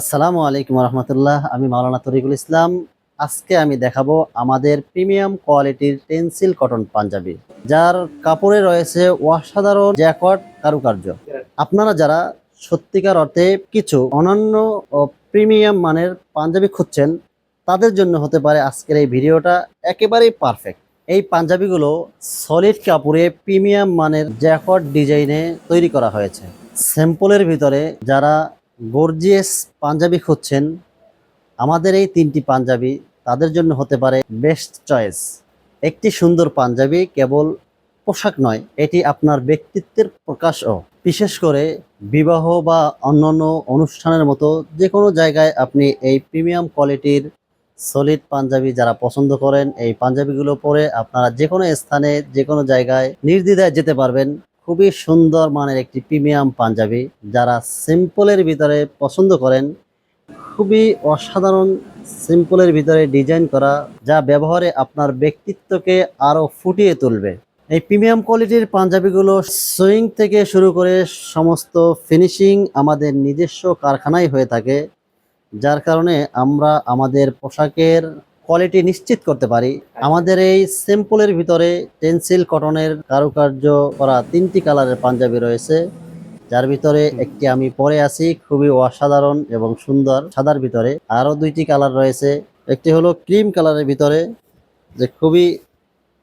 আসসালামু আলাইকুম রহমতুল্লাহ আমি মাওলানা তরিকুল ইসলাম। আজকে আমি দেখাবো আমাদের প্রিমিয়াম কোয়ালিটির টেন্সিল কটন পাঞ্জাবি, যার কাপড়ে রয়েছে অসাধারণ জ্যাকট কারুকার্য। আপনারা যারা সত্যিকার অর্থে কিছু অনন্য ও প্রিমিয়াম মানের পাঞ্জাবি খুঁজছেন, তাদের জন্য হতে পারে আজকের এই ভিডিওটা একেবারেই পারফেক্ট। এই পাঞ্জাবিগুলো সলিড কাপড়ে প্রিমিয়াম মানের জ্যাকট ডিজাইনে তৈরি করা হয়েছে। স্যাম্পলের ভিতরে যারা গর্জিয়াস পাঞ্জাবি খুঁজছেন। আমাদের এই তিনটি পাঞ্জাবি তাদের জন্য হতে পারে বেস্ট চয়েস একটি সুন্দর পাঞ্জাবি কেবল পোশাক নয়, এটি আপনার ব্যক্তিত্বের প্রকাশও। বিশেষ করে বিবাহ বা অন্যান্য অনুষ্ঠানের মতো যে কোনো জায়গায় আপনি এই প্রিমিয়াম কোয়ালিটির সলিড পাঞ্জাবি যারা পছন্দ করেন, এই পাঞ্জাবিগুলো পরে আপনারা যে কোনো স্থানে যে কোনো জায়গায় নির্দ্বিধায় যেতে পারবেন। খুবই সুন্দর মানের একটি প্রিমিয়াম পাঞ্জাবি যারা সিম্পলের ভিতরে পছন্দ করেন, খুবই অসাধারণ সিম্পলের ভিতরে ডিজাইন করা যা ব্যবহারে আপনার ব্যক্তিত্বকে আরও ফুটিয়ে তুলবে। এই প্রিমিয়াম কোয়ালিটির পাঞ্জাবিগুলো সুইং থেকে শুরু করে সমস্ত ফিনিশিং আমাদের নিজস্ব কারখানায় হয়ে থাকে, যার কারণে আমরা আমাদের পোশাকের কোয়ালিটি নিশ্চিত করতে পারি। আমাদের এই সিম্পলের ভিতরে টেন্সিল কটনের কারুকার্য করা তিনটি কালারের পাঞ্জাবি রয়েছে। যার ভিতরে একটি আমি পরে আছি খুবই অসাধারণ এবং সুন্দর সাদার ভিতরে। আরও দুইটি কালার রয়েছে। একটি হলো ক্রিম কালারের ভিতরে যে খুবই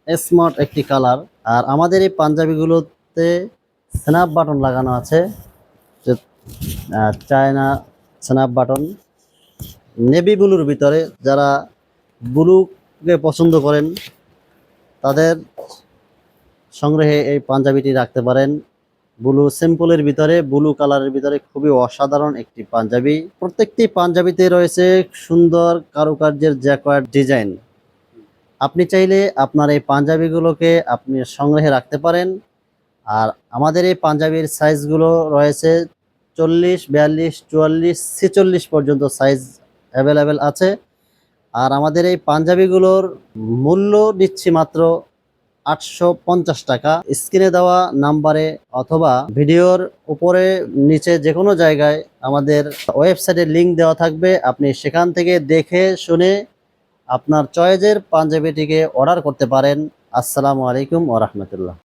স্মার্ট একটি কালার আর আমাদের এই পাঞ্জাবিগুলোতে স্ন্যাপ বাটন লাগানো আছে যে চায়না স্ন্যাপ বাটন নেভি ব্লুর ভিতরে যারা ব্লুকে পছন্দ করেন, তাদের সংগ্রহে এই পাঞ্জাবিটি রাখতে পারেন। ব্লু সিম্পলের ভিতরে, ব্লু কালারের ভিতরে খুবই অসাধারণ একটি পাঞ্জাবি। প্রত্যেকটি পাঞ্জাবিতে রয়েছে সুন্দর কারুকার্যের জ্যাকোয়ার্ড ডিজাইন। আপনি চাইলে আপনার এই পাঞ্জাবিগুলোকে আপনি সংগ্রহে রাখতে পারেন। আর আমাদের এই পাঞ্জাবির সাইজগুলো রয়েছে চল্লিশ, বিয়াল্লিশ, চুয়াল্লিশ, ছেচল্লিশ পর্যন্ত সাইজ অ্যাভেলেবেল আছে। আর আমাদের এই পাঞ্জাবিগুলোর মূল্য দিচ্ছি মাত্র আটশো পঞ্চাশ টাকা। স্ক্রিনে দেওয়া নাম্বারে অথবা ভিডিওর উপরে নিচে যে কোনো জায়গায় আমাদের ওয়েবসাইটের লিংক দেওয়া থাকবে। আপনি সেখান থেকে দেখে শুনে আপনার চয়েজের পাঞ্জাবিটিকে অর্ডার করতে পারেন। আসসালামু আলাইকুম ওরহমতুল্লাহ